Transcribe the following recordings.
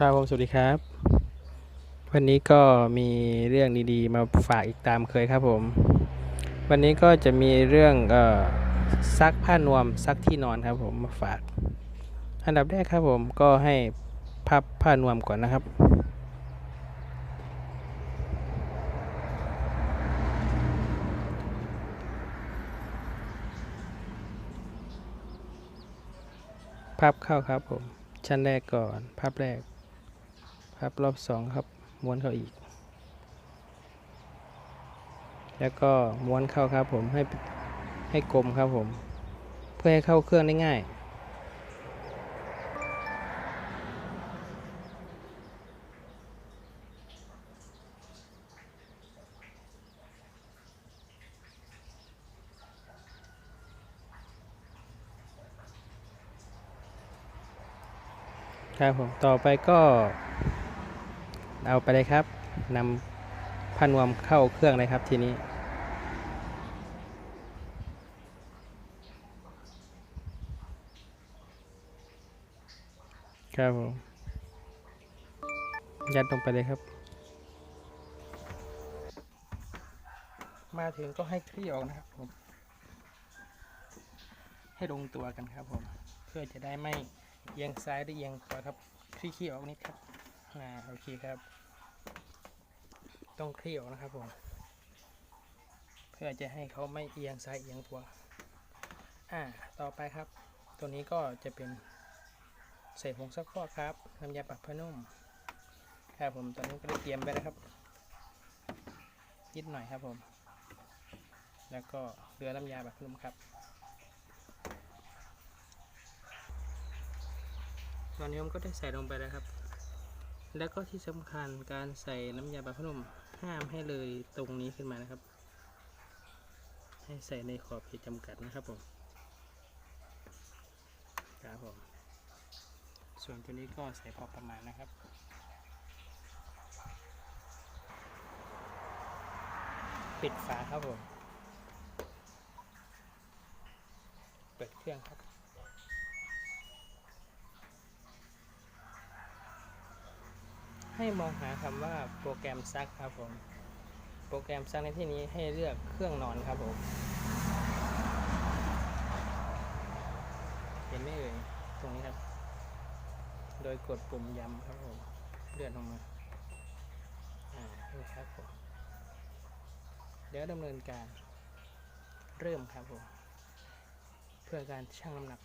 ครับผมสวัสดีครับ วันนี้ก็มีเรื่องดีๆ มาฝากอีกตามเคยครับผม วันนี้ก็จะมีเรื่องเอ่อซักผ้านวมซักที่นอนครับผมมาฝาก อันดับแรกครับผมก็ให้พับผ้านวมก่อนนะครับ พับเข้าครับผมชั้นแรกก่อนพับแรก พับรอบสองครับ ม้วนเข้าอีก แล้วก็ม้วนเข้าครับผมให้ให้กลมครับผม เพื่อให้เข้าเครื่องได้ง่าย ครับผม ต่อไปก็ เอาไปเลยครับนำผ้านวมเข้าเครื่องเลยครับทีนี้ ครับผมยัดลงไปเลยครับ มาถึงก็ให้คลี่ออกนะครับผม ให้ลงตัวกันครับผม เพื่อจะได้ไม่เอียงซ้ายหรือเอียงขวาครับ คลี่ขี้ออกนิดครับ อ่าโอเคครับ ต้องคลี่ออกนะครับผม เพื่อจะให้เขาไม่เอียงซ้ายเอียงขวาอ่า ต่อไปครับ ตัวนี้ก็จะเป็นใส่ผงซักฟอกครับน้ำยาปรับผ้านุ่มครับผมตอนนี้ก็ได้เตรียมไปแล้วครับนิดหน่อยครับผม แล้วก็เรือน้ำยาปรับผ้านุ่มครับ ตอนนี้ผมก็ได้ใส่ลงไปแล้วครับ แล้วก็ที่สำคัญการใส่น้ำยาปรับผ้านุ่มห้ามให้เลยตรงนี้ขึ้นมานะครับ ให้ใส่ในขอบเขตจำกัดนะครับผมครับผมส่วนตัวนี้ก็ใส่พอประมาณนะครับปิดฝาครับผม เปิดเครื่องครับ ให้มองหาคำว่าโปรแกรมซักครับผม โปรแกรมซักในที่นี้ให้เลือกเครื่องนอนครับผม เห็นไหมเอ่ยตรงนี้ครับ โดยกดปุ่มย้ำครับผมเลื่อนลงมา อ่านี่ครับผม เดี๋ยวดำเนินการ เริ่มครับผม เพื่อการชั่งน้ำหนัก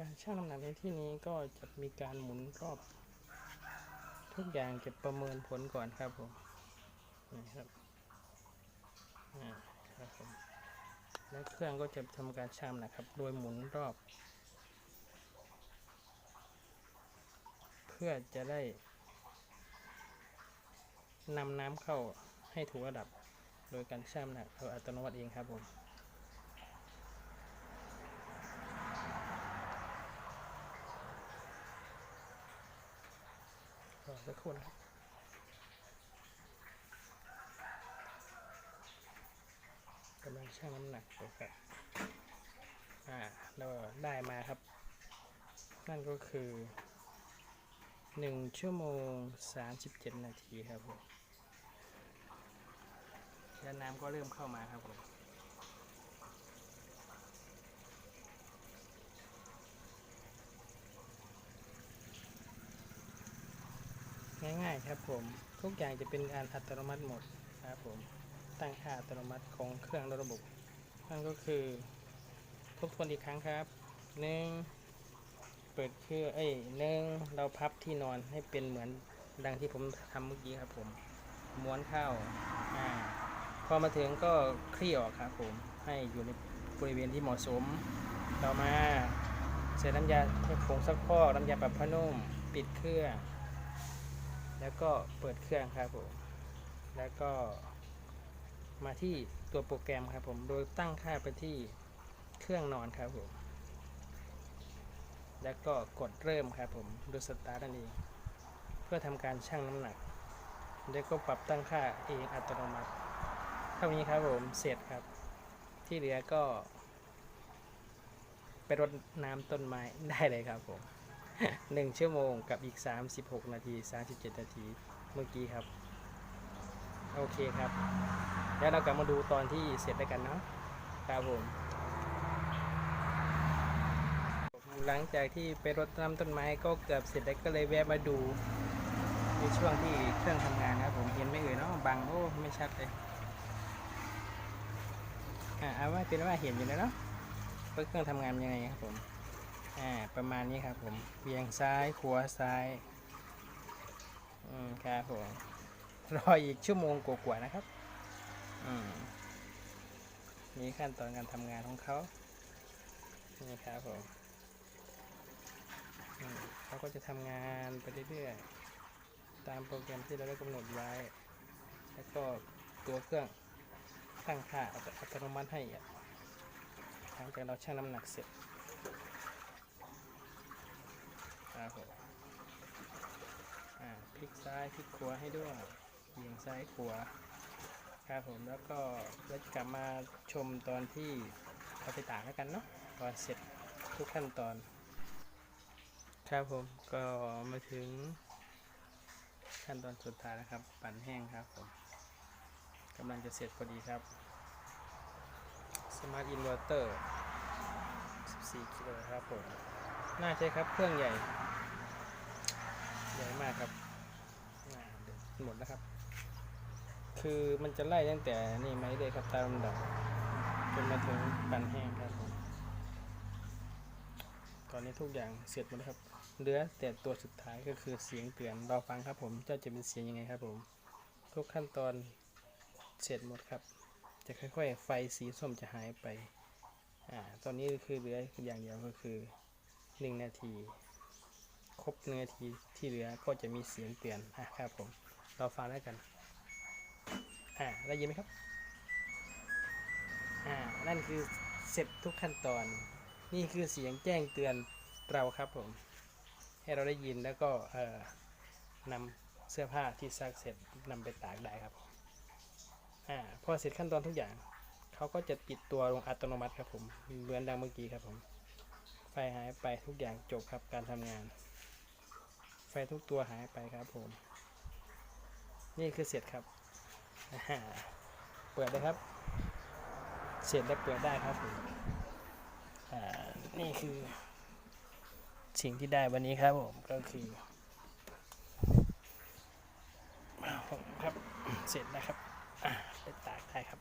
การชั่งน้ำหนักในที่นี้ก็จะมีการหมุนรอบ ทุกอย่างจะประเมินผลก่อนครับผมนี่ครับอ่าครับผมและเครื่องก็จะทำการชั่งนะครับ โดยหมุนรอบ เพื่อจะได้นำน้ำเข้าให้ถูกระดับ โดยการชั่งน้ำหนักอัตโนมัติเองครับผม สักคนครับกำลังชั่งน้ำหนักอยู่ครับ อ่าเราได้มาครับ นั่นก็คือ1ชั่วโมง37นาทีครับผมและน้ำก็เริ่มเข้ามาครับผม ง่ายๆครับผมทุกอย่างจะเป็นการอัตโนมัติหมดครับผมตั้งค่าอัตโนมัติของเครื่องระบบนั่นก็คือทบทวนอีกครั้งครับหนึ่งเปิดเครื่องเอ้ยหนึ่งเราพับที่นอนให้เป็นเหมือนดังที่ผมทำเมื่อกี้ครับผมม้วนเข้าอ่าพอมาถึงก็คลี่ออกครับผมให้อยู่ในบริเวณที่เหมาะสม ต่อมาใส่น้ำยาผงซักฟอกน้ำยาปรับผ้านุ่มปิดเครื่อง แล้วก็เปิดเครื่องครับผม แล้วก็มาที่ตัวโปรแกรมครับผม โดยตั้งค่าไปที่เครื่องนอนครับผม แล้วก็กดเริ่มครับผมดูสตาร์ทนั่นเอง เพื่อทำการชั่งน้ำหนัก แล้วก็ปรับตั้งค่าเองอัตโนมัติ เท่านี้ครับผม เสร็จครับทที่เหลือก็ไปรดน้ำต้นไม้ได้เลยครับผม หนึ่งชั่วโมงกับอีก 36 นาที 37 นาทีเมื่อกี้ครับ โอเคครับ แล้วเรากลับมาดูตอนที่เสร็จด้วยกันเนาะครับผม หลังจากที่ไปรดน้ำต้นไม้ก็เกือบเสร็จแล้วก็เลยแวะมาดูในช่วงที่เครื่องทำงานนะครับผมเห็นไหม่เอ่ยเนาะบังโอ้ไม่ชัดเลยอ่าเอาว่าเป็นว่าเห็นอยู่แล้วเนาะเครื่องทำงานยังไงครับผม อ่าประมาณนี้ครับผมเบี่ยงซ้ายขวาซ้ายอืมครับผมรออีกชั่วโมงกว่าๆนะครับอืมนี่ขั้นตอนการทำงานของเขานี่ครับผมเขาก็จะทำงานไปเรื่อยๆ ตามโปรแกรมที่เราได้กำหนดไว้ แล้วก็ตัวเครื่องตั้งค่าอัตโนมัติให้อะหลังจากเราชั่งน้ำหนักเสร็จครับผมอ่าพลิก ซ้ายพลิกขวาให้ด้วยเบี่ยงซ้ายขวาครับผมแล้วก็เราจะกลับมาชมตอนที่เอาไปตากแล้วกันเนาะตอนเสร็จทุกขั้นตอน ครับผมก็มาถึงขั้นตอนสุดท้ายนะครับ ปั่นแห้งครับผมกำลังจะเสร็จพอดีครับ Smart Inverter 14กิโลครับผมน่าใช้ครับเครื่องใหญ่ ใหญ่มากครับ มดแล้วครับ คือมันจะไล่ตั้งแต่นี่ไหมเลยครับตามลำดับจนมาถึงปั่นแห้งครับผมตอนนี้ทุกอย่างเสร็จหมดแล้วครับ เหลือแต่ตัวสุดท้ายก็คือเสียงเตือนรอฟังครับผมเจ้าจะเป็นเสียงยังไงครับผม ทุกขั้นตอนเสร็จหมดครับ จะค่อยๆ ไฟสีส้มจะหายไป อ่า ตอนนี้คือเหลืออย่างเดียวก็คือ 1 นาที ครบหนึ่งนาทีที่เหลือก็จะมีเสียงเตือนอะครับผม รอฟังแล้วกัน อ่า ได้ยินไหมครับ อ่า นั่นคือเสร็จทุกขั้นตอน นี่คือเสียงแจ้งเตือนเราครับผม ให้เราได้ยินแล้วก็ เอ่อนำเสื้อผ้าที่ซักเสร็จนำไปตากได้ครับผมอ่า พอเสร็จขั้นตอนทุกอย่าง เขาก็จะปิดตัวลงอัตโนมัติครับผม เหมือนดังเมื่อกี้ครับผม ไฟหายไปทุกอย่างจบครับการทำงาน ไฟทุกตัวหายไปครับผม นี่คือเสร็จครับ เปิดเลยครับ เสร็จแล้เปิดได้ครับผมนี่คือ สิ่งที่ได้วันนี้ครับผมก็คือผมครับ เสร็จแล้วครับไปตากได้ครับ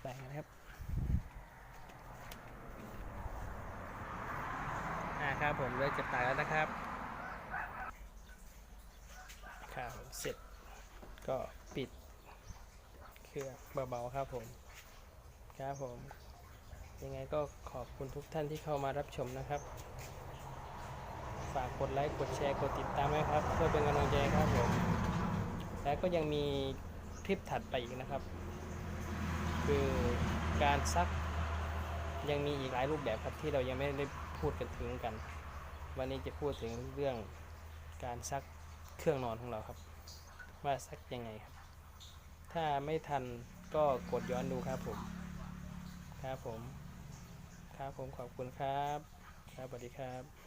ไปกันครับอ่าครับผมเริ่มจะตากแล้วนะครับครับผมเสร็จ ก็ปิดเครื่องเบาๆครับผมครับผม ยังไงก็ขอบคุณทุกท่านที่เข้ามารับชมนะครับ ฝากกดไลค์กดแชร์กดติดตามด้วยครับ เพื่อเป็นกำลังใจครับผม และก็ยังมีคลิปถัดไปอีกนะครับ คือการซักยังมีอีกหลายรูปแบบครับที่เรายังไม่ได้พูดกันถึงกัน วันนี้จะพูดถึงเรื่องการซักเครื่องนอนของเราครับ ว่าซักยังไงครับ ถ้าไม่ทันก็กดย้อนดูครับผม ครับผม ครับผมขอบคุณครับ ครับสวัสดีครับ